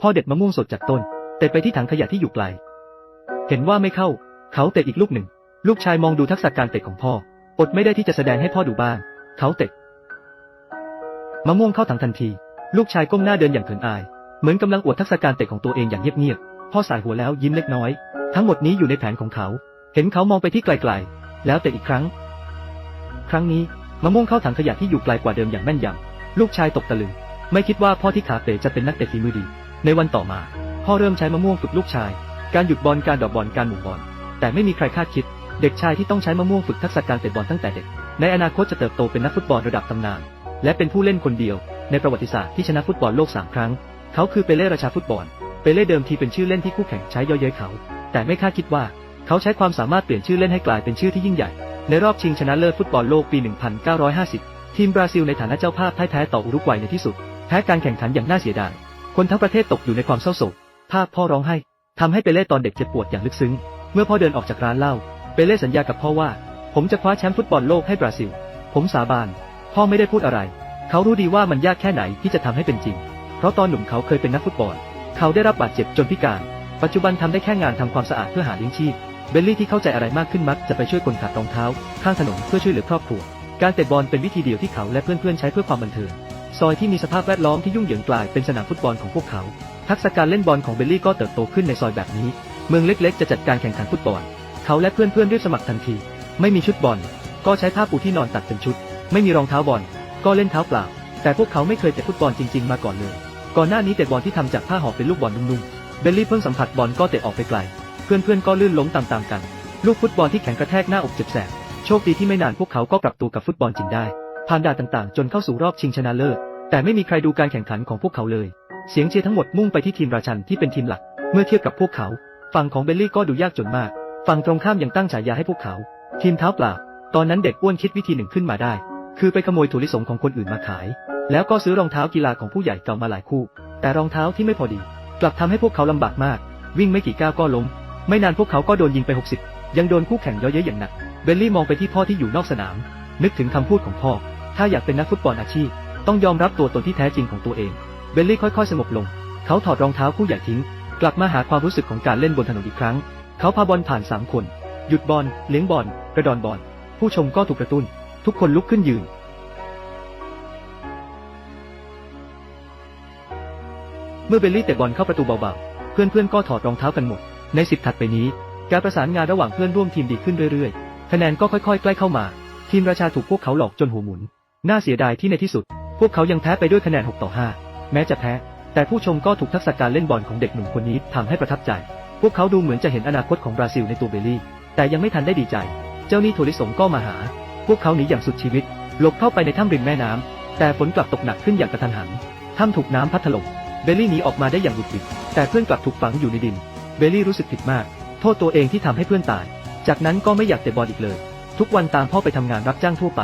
พ่อเด็ดมะม่วงสดจากต้นแต่ไปที่ถังขยะที่อยู่ไกล เห็นว่าไม่เข้า เขาเตะอีกลูกหนึ่ง ลูกชายมองดูทักษะการเตะของพ่อ อดไม่ได้ที่จะแสดงให้พ่อดูบ้าง เขาเตะมะม่วงเข้าถังทันที ลูกชายก้มหน้าเดินอย่างเขินอาย เหมือนกำลังอวดทักษะการเตะของตัวเองอย่างเงียบๆ พ่อสายหัวแล้วยิ้มเล็กน้อย ทั้งหมดนี้อยู่ในแผนของเขา เห็นเขามองไปที่ไกลๆ แล้วเตะอีกครั้ง ครั้งนี้มะม่วงเข้าถังขยะที่อยู่ไกลกว่าเดิมอย่างแม่นยำ ลูกชายตกตะลึง ไม่คิดว่าพ่อที่ขาเป๋จะเป็นนักเตะฝีมือดี ในวันต่อมา พ่อเริ่มใช้มะม่วงฝึกลูกชาย การหยุดบอลการดอกบอลการหมุนบอล แต่ไม่มีใครคาดคิด เด็กชายที่ต้องใช้มะม่วงฝึกทักษะการเตะบอลตั้งแต่เด็ก ในอนาคตจะเติบโตเป็นนักฟุตบอลระดับตำนาน และเป็นผู้เล่นคนเดียว ในประวัติศาสตร์ที่ชนะฟุตบอลโลกสามครั้ง เขาคือเปเล่ราชาฟุตบอล เปเล่เดิมทีเป็นชื่อเล่นที่คู่แข่งใช้เย่อเย้ยเขา แต่ไม่คาดคิดว่า เขาใช้ความสามารถเปลี่ยนชื่อเล่นให้กลายเป็นชื่อที่ยิ่งใหญ่ ในรอบชิงชนะเลิศฟุตบอลโลกปี 1950 ทีมบราซิลในฐานะเจ้าภาพพ่ายแพ้ต่ออุรุกวัยในที่สุดแพ้การแข่งขันอย่างน่าเสียดาย คนทั้งประเทศตกอยู่ในความเศร้าโศก ภาพพ่อร้องไห้ทำให้เปเล่ตอนเด็กเจ็บปวดอย่างลึกซึ้ง เมื่อพ่อเดินออกจากร้านเหล้า เปเล่สัญญากับพ่อว่า ผมจะคว้าแชมป์ฟุตบอลโลกให้บราซิล ผมสาบาน พ่อไม่ได้พูดอะไร เขารู้ดีว่ามันยากแค่ไหนที่จะทำให้เป็นจริง เพราะตอนหนุ่มเขาเคยเป็นนักฟุตบอล เขาได้รับบาดเจ็บจนพิการ ปัจจุบันทำได้แค่งานทำความสะอาดเพื่อหาเลี้ยงชีพ เบลลี่ที่เข้าใจอะไรมากขึ้นมักจะไปช่วยคนขัดรองเท้า ข้างถนนเพื่อช่วยเหลือครอบครัว การเตะบอลเป็นวิธีเดียวที่เขาและเพื่อนๆใช้เพื่อความบันเทิง ซอยที่มีสภาพแวดล้อมที่ยุ่งเหยิงกลายเป็นสนามฟุตบอลของพวกเขา ทักษะการเล่นบอลของเบลลี่ก็เติบโตขึ้นในซอยแบบนี้ เมืองเล็กๆ จะจัดการแข่งขันฟุตบอล เขาและเพื่อนๆรีบสมัครทันที ไม่มีชุดบอล ก็ใช้ผ้าปูที่นอนตัดเป็นชุด ไม่มีรองเท้าบอล ก็เล่นเท้าเปล่า แต่พวกเขาไม่เคยเตะฟุตบอลจริง ๆ มาก่อนเลย ก่อนหน้านี้เตะบอลที่ทำจากผ้าห่อเป็นลูกบอลนุ่มๆ เบลลี่เพิ่งสัมผัสบอลก็เตะออกไปไกล เพื่อนๆก็ลื่นล้มตามๆกัน ลูกฟุตบอลที่แข็งกระแทกหน้าอกเจ็บแสบ โชคดีที่ไม่นานพวกเขาก็ปรับตัวกับฟุตบอลจริงได้ ผ่านด่านต่างๆ จนเข้าสู่รอบชิงชนะเลิศ แต่ไม่มีใครดูการแข่งขันของพวกเขาเลย เสียงเชียร์ทั้งหมดมุ่งไปที่ทีมราชันที่เป็นทีมหลัก เมื่อเทียบกับพวกเขา ฝั่งของเบลลี่ก็ดูยากจนมาก ฝั่งตรงข้ามยังตั้งฉายาให้พวกเขา ทีมเท้าเปล่า ตอนนั้นเด็กอ้วนคิดวิธีหนึ่งขึ้นมาได้ คือไปขโมยถั่วลิสงของคนอื่นมาขาย แล้วก็ซื้อรองเท้ากีฬาของผู้ใหญ่เก่ามาหลายคู่ แต่รองเท้าที่ไม่พอดี กลับทำให้พวกเขาลำบากมาก วิ่งไม่กี่ก้าวก็ล้ม ไม่นานพวกเขาก็โดนยิงไป 60 ยังโดนคู่แข่งเยอเย้ยอย่างหนัก เบลลี่มองไปที่พ่อที่อยู่นอกสนาม นึกถึงคำพูดของพ่อ ถ้าอยากเป็นนักฟุตบอลอาชีพ ต้องยอมรับตัวตนที่แท้จริงของตัวเอง เบลลี่ค่อยๆ สงบลง เขาถอดรองเท้าคู่ใหญ่ทิ้ง กลับมาหาความรู้สึกของการเล่นบนถนนอีกครั้ง เขาพาบอลผ่านสามคน หยุดบอล เลี้ยงบอล กระดอนบอล ผู้ชมก็ถูกกระตุ้น ทุกคนลุกขึ้นยืนเมื่อเบลลี่เตะบอลเข้าประตูเบาๆ เพื่อนๆ ก็ถอดรองเท้ากันหมด ในสิบถัดไปนี้ การประสานงานระหว่างเพื่อนร่วมทีมดีขึ้นเรื่อยๆ คะแนนก็ค่อยๆ ใกล้เข้ามา ทีมราชาถูกพวกเขาหลอกจนหัวหมุน น่าเสียดายที่ในที่สุด พวกเขายังแพ้ไปด้วยคะแนน 6 ต่อ 5 แม้จะแพ้ แต่ผู้ชมก็ถูกทักษะการเล่นบอลของเด็กหนุ่มคนนี้ทำให้ประทับใจ พวกเขาดูเหมือนจะเห็นอนาคตของบราซิลในตัวเบลลี่ แต่ยังไม่ทันได้ดีใจ เจ้านี้โทริสงก็มาหา พวกเขาหนีอย่างสุดชีวิต หลบเข้าไปในถ้ำริมแม่น้ำแต่ฝนกลับตกหนักขึ้นอย่างกระทันหัน ถ้ำถูกน้ำพัดถล่ม เบลลี่หนีออกมาได้อย่างหวุดหวิด แต่เพื่อนกลับถูกฝังอยู่ในดิน เบลลี่รู้สึกผิดมาก โทษตัวเองที่ทำให้เพื่อนตาย จากนั้นก็ไม่อยากเตะบอลอีกเลย ทุกวันตามพ่อไปทำงานรับจ้างทั่วไป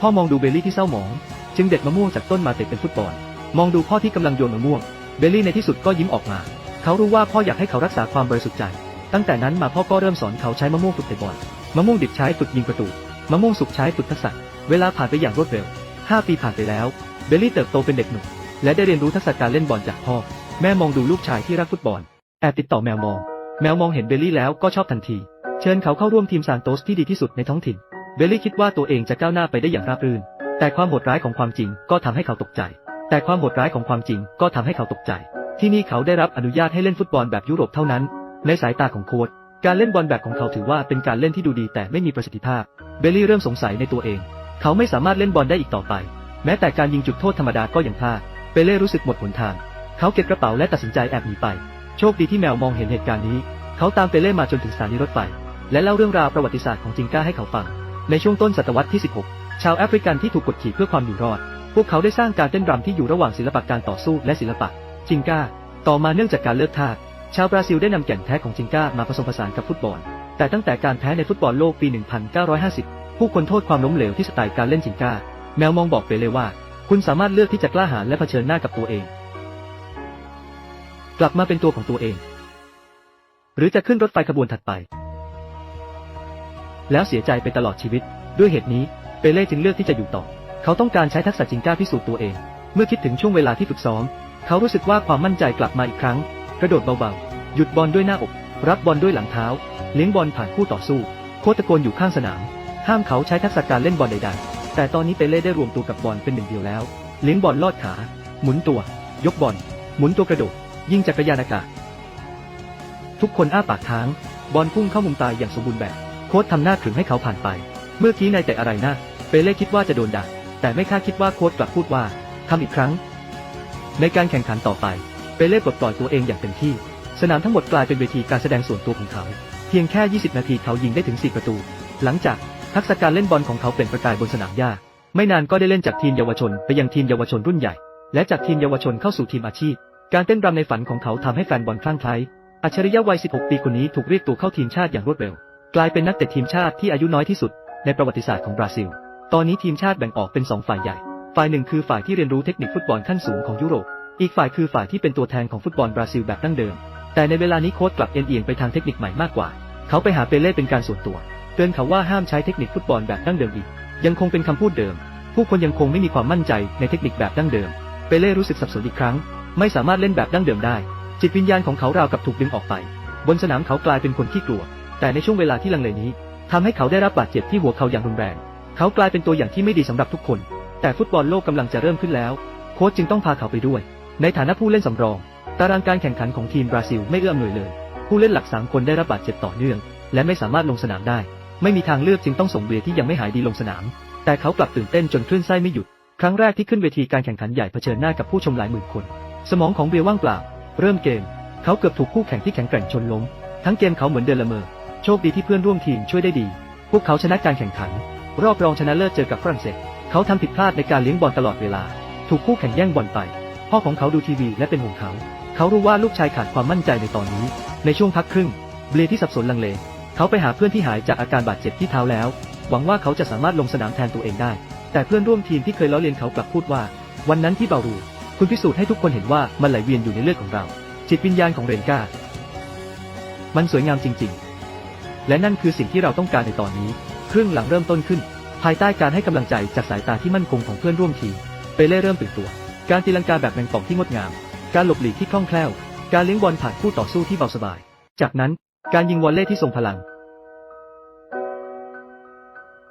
พ่อมองดูเบลลี่ที่เศร้าหมอง จึงเด็ดมะม่วงจากต้นมาเตะเป็นฟุตบอล มองดูพ่อที่กำลังโยนมะม่วง เบลลี่ในที่สุดก็ยิ้มออกมา เขารู้ว่าพ่ออยากให้เขารักษาความบริสุทธิ์ใจ ตั้งแต่นั้นมาพ่อก็เริ่มสอนเขาใช้มะม่วงฝึกเตะบอล มะม่วงดิบใช้ฝึกยิงประตู มะม่วงสุกใช้ฝึกทักษะ เวลาผ่านไปอย่างรวดเร็ว 5 ปีผ่านไปแล้ว เบลลี่เติบโตเป็นเด็กหนุ่ม และได้เรียนรู้ทักษะการเล่นบอลจากพ่อ แม่มองดูลูกชายที่รักฟุตบอล แอบติดต่อแมวมอง แมวมองเห็นเบลลี่แล้วก็ชอบทันที เชิญเขาเข้าร่วมทีมซานโตสที่ดีที่สุดในท้องถิ่น เบลลี่คิดว่าตัวเองจะก้าวหน้าไปได้อย่างราบรื่น แต่ความโหดร้ายของความจริงก็ทำให้เขาตกใจ แต่ความโหดร้ายของความจริงก็ทำให้เขาตกใจ ที่นี่เขาได้รับอนุญาตให้เล่นฟุตบอลแบบยุโรปเท่านั้น ในสายตาของโค้ชการเล่นบอลแบบของเขาถือว่าเป็นการเล่นที่ดูดีแต่ไม่มีประสิทธิภาพ เบลลี่เริ่มสงสัยในตัวเอง เขาไม่สามารถเล่นบอลได้อีกต่อไป แม้แต่การยิงจุดโทษธรรมดาก็ยังพลาด เบลเล่รู้สึกหมดหนทาง เขาเก็บกระเป๋าและตัดสินใจแอบหนีไป โชคดีที่แมวมองเห็นเหตุการณ์นี้ เขาตามเปเล่มาจนถึงสถานีรถไฟ และเล่าเรื่องราวประวัติศาสตร์ของจิงก้าให้เขาฟัง ในช่วงต้นศตวรรษที่ 16 ชาวแอฟริกันที่ถูกกดขี่เพื่อความอยู่รอด พวกเขาได้สร้างการเต้นรำที่อยู่ระหว่างศิลปะการต่อสู้และศิลปะจิงก้า ต่อมาเนื่องจากการเลิกทาส ชาวบราซิลได้นำแก่นแท้ของจิงก้ามาผสมผสานกับฟุตบอล แต่ตั้งแต่การแพ้ในฟุตบอลโลกปี 1950 ผู้คนโทษความล้มเหลวที่สไตล์การเล่นจิงก้า แมวมองบอกเปเลว่า คุณสามารถเลือกที่จะกล้าหาญและเผชิญหน้ากับตัวเอง กลับมาเป็นตัวของตัวเอง หรือจะขึ้นรถไฟขบวนถัดไป แล้วเสียใจไปตลอดชีวิต ด้วยเหตุนี้เปเล่จึงเลือกที่จะอยู่ต่อ เขาต้องการใช้ทักษะจิงก้าพิสูจน์ตัวเอง เมื่อคิดถึงช่วงเวลาที่ฝึกซ้อม เขารู้สึกว่าความมั่นใจกลับมาอีกครั้ง กระโดดเบาๆ หยุดบอลด้วยหน้าอก รับบอลด้วยหลังเท้า เลี้ยงบอลผ่านคู่ต่อสู้ โคตะโกนอยู่ข้างสนาม ห้ามเขาใช้ทักษะการเล่นบอลใดๆ แต่ตอนนี้เปเล่ได้รวมตัวกับบอลเป็นหนึ่งเดียวแล้ว เลี้ยงบอลลอดขา หมุนตัว ยกบอล หมุนตัวกระโดด ยิงจักรยานอากาศ ทุกคนอ้าปากค้าง บอลพุ่งเข้ามุมตายอย่างสมบูรณ์แบบ ค้ชทำหน้าขึงให้เขาผ่านไป เมื่อกี้นายแต่อะไรนะ เปเล่คิดว่าจะโดนด่าแต่ไม่คาดคิดว่าโค้ชกลับพูดว่าทำอีกครั้ง ในการแข่งขันต่อไป เปเล่ปลดปล่อยตัวเองอย่างเต็มที่ สนามทั้งหมดกลายเป็นเวทีการแสดงส่วนตัวของเขา เพียงแค่ 20 นาทีเขายิงได้ถึง 4 ประตู หลังจากทักษะการเล่นบอลของเขาเปล่งประกายบนสนามหญ้า ไม่นานก็ได้เล่นจากทีมเยาวชนไปยังทีมเยาวชนรุ่นใหญ่ และจากทีมเยาวชนเข้าสู่ทีมอาชีพ การเต้นรำในฝันของเขาทำให้แฟนบอลคลั่งไคล้อัจฉริยะวัย 16 ปีคนนี้ถูกเรียกตัวเข้าทีมชาติอย่างรวดเร็ว กลายเป็นนักเตะทีมชาติที่อายุน้อยที่สุด ในประวัติศาสตร์ของบราซิล ตอนนี้ทีมชาติแบ่งออกเป็นสองฝ่ายใหญ่ ฝ่ายหนึ่งคือฝ่ายที่เรียนรู้เทคนิคฟุตบอลขั้นสูงของยุโรป อีกฝ่ายคือฝ่ายที่เป็นตัวแทนของฟุตบอลบราซิลแบบดั้งเดิม แต่ในเวลานี้โค้ชกลับเอ็นเอียงไปทางเทคนิคใหม่มากกว่า เขาไปหาเปเล่เป็นการส่วนตัว เตือนเขาว่าห้ามใช้เทคนิคฟุตบอลแบบดั้งเดิมอีก ยังคงเป็นคำพูดเดิม ผู้คนยังคงไม่มีความมั่นใจในเทคนิคแบบดั้งเดิม เปเล่รู้สึกสับสนอีกครั้ง ไม่สามารถเล่นแบบดั้งเดิมได้ จิตวิญญาณของเขาราวกับถูกดึงออกไป บนสนามเขากลายเป็นคนที่กลัว แต่ในช่วงเวลาที่ลังเลนี้ทำให้เขาได้รับบาดเจ็บที่หัวเข่าอย่างรุนแรง เขากลายเป็นตัวอย่างที่ไม่ดีสำหรับทุกคน แต่ฟุตบอลโลกกำลังจะเริ่มขึ้นแล้ว โค้ชจึงต้องพาเขาไปด้วย ในฐานะผู้เล่นสำรอง ตารางการแข่งขันของทีมบราซิลไม่เอื้ออำนวยเลย ผู้เล่นหลักสามคนได้รับบาดเจ็บต่อเนื่อง และไม่สามารถลงสนามได้ ไม่มีทางเลือกจึงต้องส่งเบียร์ที่ยังไม่หายดีลงสนาม แต่เขากลับตื่นเต้นจนคลื่นไส้ไม่หยุด ครั้งแรกที่ขึ้นเวทีการแข่งขันใหญ่เผชิญหน้ากับผู้ชมหลายหมื่นคน สมองของเบียร์ว่างเปล่า เริ่มเกม เขาเกือบถูกคู่แข่งที่แข็งแกร่งชนล้ม ทั้งเกมเขาเหมือนเดินละเมอ โชคดีที่เพื่อนร่วมทีมช่วยได้ดี พวกเขาชนะการแข่งขัน รอบรองชนะเลิศเจอกับฝรั่งเศส เขาทำผิดพลาดในการเลี้ยงบอลตลอดเวลา ถูกคู่แข่งแย่งบอลไป พ่อของเขาดูทีวีและเป็นห่วงเขา เขารู้ว่าลูกชายขาดความมั่นใจในตอนนี้ ในช่วงพักครึ่ง เบลที่สับสนลังเล เขาไปหาเพื่อนที่หายจากอาการบาดเจ็บที่เท้าแล้ว หวังว่าเขาจะสามารถลงสนามแทนตัวเองได้ แต่เพื่อนร่วมทีมที่เคยล้อเลียนเขากลับพูดว่า วันนั้นที่เบารู คุณพิสูจน์ให้ทุกคนเห็นว่ามันไหลเวียนอยู่ในเลือดของเรา จิตวิญญาณของเรนกามันสวยงามจริง ๆ และนั่นคือสิ่งที่เราต้องการในตอนนี้ ครึ่งหลังเริ่มต้นขึ้น ภายใต้การให้กำลังใจจากสายตาที่มั่นคงของเพื่อนร่วมทีม เปเล่เริ่มตื่นตัว การตีลังกาแบบแมงป่องที่งดงาม การหลบหลีกที่คล่องแคล่ว การเลี้ยงบอลผ่านคู่ต่อสู้ที่เบาสบาย จากนั้น การยิงวอลเล่ที่ทรงพลัง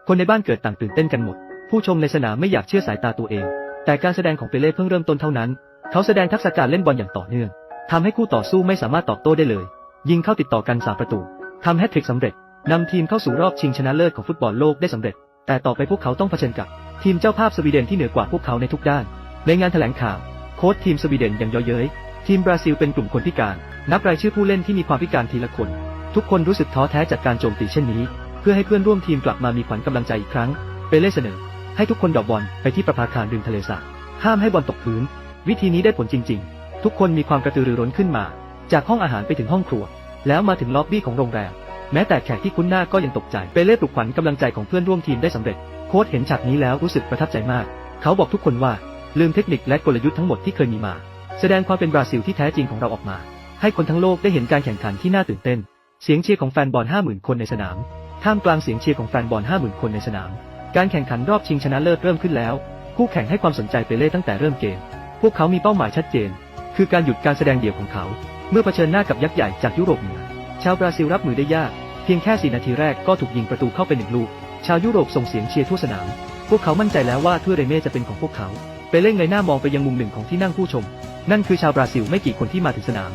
คนในบ้านเกิดต่างตื่นเต้นกันหมด ผู้ชมในสนามไม่อยากเชื่อสายตาตัวเอง แต่การแสดงของเปเล่เพิ่งเริ่มต้นเท่านั้น เขาแสดงทักษะการเล่นบอลอย่างต่อเนื่องทำให้คู่ต่อสู้ไม่สามารถตอบโต้ได้เลย ยิงเข้าติดต่อกันสามประตู ทำแฮตทริกสำเร็จนำทีมเข้าสู่รอบชิงชนะเลิศของฟุตบอลโลกได้สำเร็จ แต่ต่อไปพวกเขาต้องเผชิญกับ ทีมเจ้าภาพสวีเดนที่เหนือกว่าพวกเขาในทุกด้าน ในงานแถลงข่าว โค้ชทีมสวีเดนยังเย่อเย้ย ทีมบราซิลเป็นกลุ่มคนพิการ นับรายชื่อผู้เล่นที่มีความพิการทีละคน ทุกคนรู้สึกท้อแท้จากการโจมตีเช่นนี้ เพื่อให้เพื่อนร่วมทีมกลับมามีขวัญกำลังใจอีกครั้งเปเล่เสนอ ให้ทุกคนดอกบอลไปที่ประภาคารริมทะเลสาบห้ามให้บอลตกพื้น วิธีนี้ได้ผลจริง ๆ ทุกคนมีความกระตือรือร้นขึ้นมา จากห้องอาหารไปถึงห้องครัว แล้วมาถึงล็อบบี้ของโรงแรม แม้แต่แขกที่คุ้นหน้าก็ยังตกใจ เปเล่ปลุกขวัญกำลังใจของเพื่อนร่วมทีมได้สำเร็จ โค้ชเห็นฉากนี้แล้วรู้สึกประทับใจมาก เขาบอกทุกคนว่า ลืมเทคนิคและกลยุทธ์ทั้งหมดที่เคยมีมา แสดงความเป็นบราซิลที่แท้จริงของเราออกมา ให้คนทั้งโลกได้เห็นการแข่งขันที่น่าตื่นเต้น เสียงเชียร์ของแฟนบอล50,000 คนในสนาม ท่ามกลางเสียงเชียร์ของแฟนบอล50,000 คนในสนาม การแข่งขันรอบชิงชนะเลิศเริ่มขึ้นแล้ว คู่แข่งให้ความสนใจเปเล่ตั้งแต่เริ่มเกม พวกเขามีเป้าหมายชัดเจน คือการหยุดการแสดงเดี่ยวของเขา เมื่อเผชิญหน้ากับยักษ์ใหญ่จากยุโรปเหนือชาวบราซิลรับมือได้ยาก เพียงแค่4นาทีแรกก็ถูกยิงประตูเข้าไปหนึ่งลูก ชาวยุโรปส่งเสียงเชียร์ทั่วสนาม พวกเขามั่นใจแล้วว่าถ้วยเรเม่จะเป็นของพวกเขาเปเล่เงยหน้ามองไปยังมุมหนึ่งของที่นั่งผู้ชม นั่นคือชาวบราซิลไม่กี่คนที่มาถึงสนาม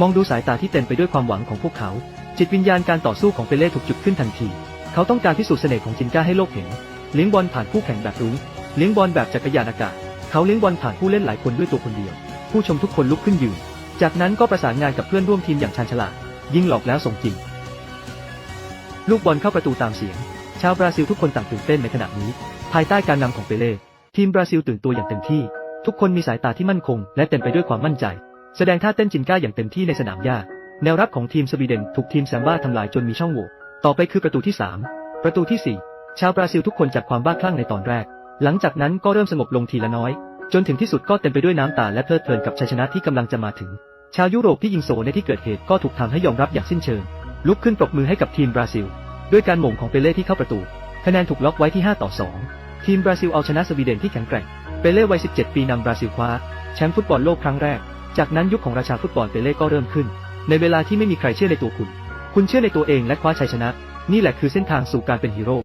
มองดูสายตาที่เต็มไปด้วยความหวังของพวกเขา จิตวิญญาณการต่อสู้ของเปเล่ถูกจุดขึ้นทันที เขาต้องการพิสูจน์เสน่ห์ของจินก้าให้โลกเห็น เลี้ยงบอลผ่านคู่แข่งแบบรุ้ง เลี้ยงบอลแบบจักรยานอากาศ เขาเลี้ยงบอลผ่านผู้เล่นหลายคนด้วยตัวคนเดียว ผู้ชมทุกคนลุกขึ้นยืน จากนั้นก็ประสานงานกับเพื่อนร่วมทีมอย่างชาญฉลาด ยิงหลอกแล้วส่งจริง ลูกบอลเข้าประตูตามเสียง ชาวบราซิลทุกคนต่างตื่นเต้นในขณะนี้ ภายใต้การนำของเปเล่ทีมบราซิลตื่นตัวอย่างเต็มที่ ทุกคนมีสายตาที่มั่นคง และเต็มไปด้วยความมั่นใจ แสดงท่าเต้นจินก้าอย่างเต็มที่ในสนามหญ้าแนวรับของทีมสวีเดนถูกทีมแซมบ้าทำลายจนมีช่องโหว่ต่อไปคือประตูที่ 3 ประตูที่ 4 ชาวบราซิลทุกคนจากความบ้าคลั่งในตอนแรก หลังจากนั้นก็เริ่มสงบลงทีละน้อย จนถึงที่สุดก็เต็มไปด้วยน้ำตาและเพลิดเพลินกับชัยชนะที่กำลังจะมาถึง ชาวยุโรปที่ยิงโซในที่เกิดเหตุก็ถูกทำให้ยอมรับอย่างสิ้นเชิง ลุกขึ้นปรบมือให้กับทีมบราซิล ด้วยการหม่งของเปเล่ที่เข้าประตู คะแนนถูกล็อกไว้ที่ 5 ต่อ 2 ทีมบราซิลเอาชนะสวีเดนที่แข็งแกร่ง เปเล่วัย 17 ปีนำบราซิลคว้าแชมป์ฟุตบอลโลกครั้งแรก จากนั้นยุคของราชาฟุตบอลเปเล่ก็เริ่มขึ้น ในเวลาที่ไม่มีใครเชื่อในตัวคุณ คุณเชื่อในตัวเองและคว้าชัยชนะ นี่แหละคือเส้นทางสู่การเป็นฮีโร่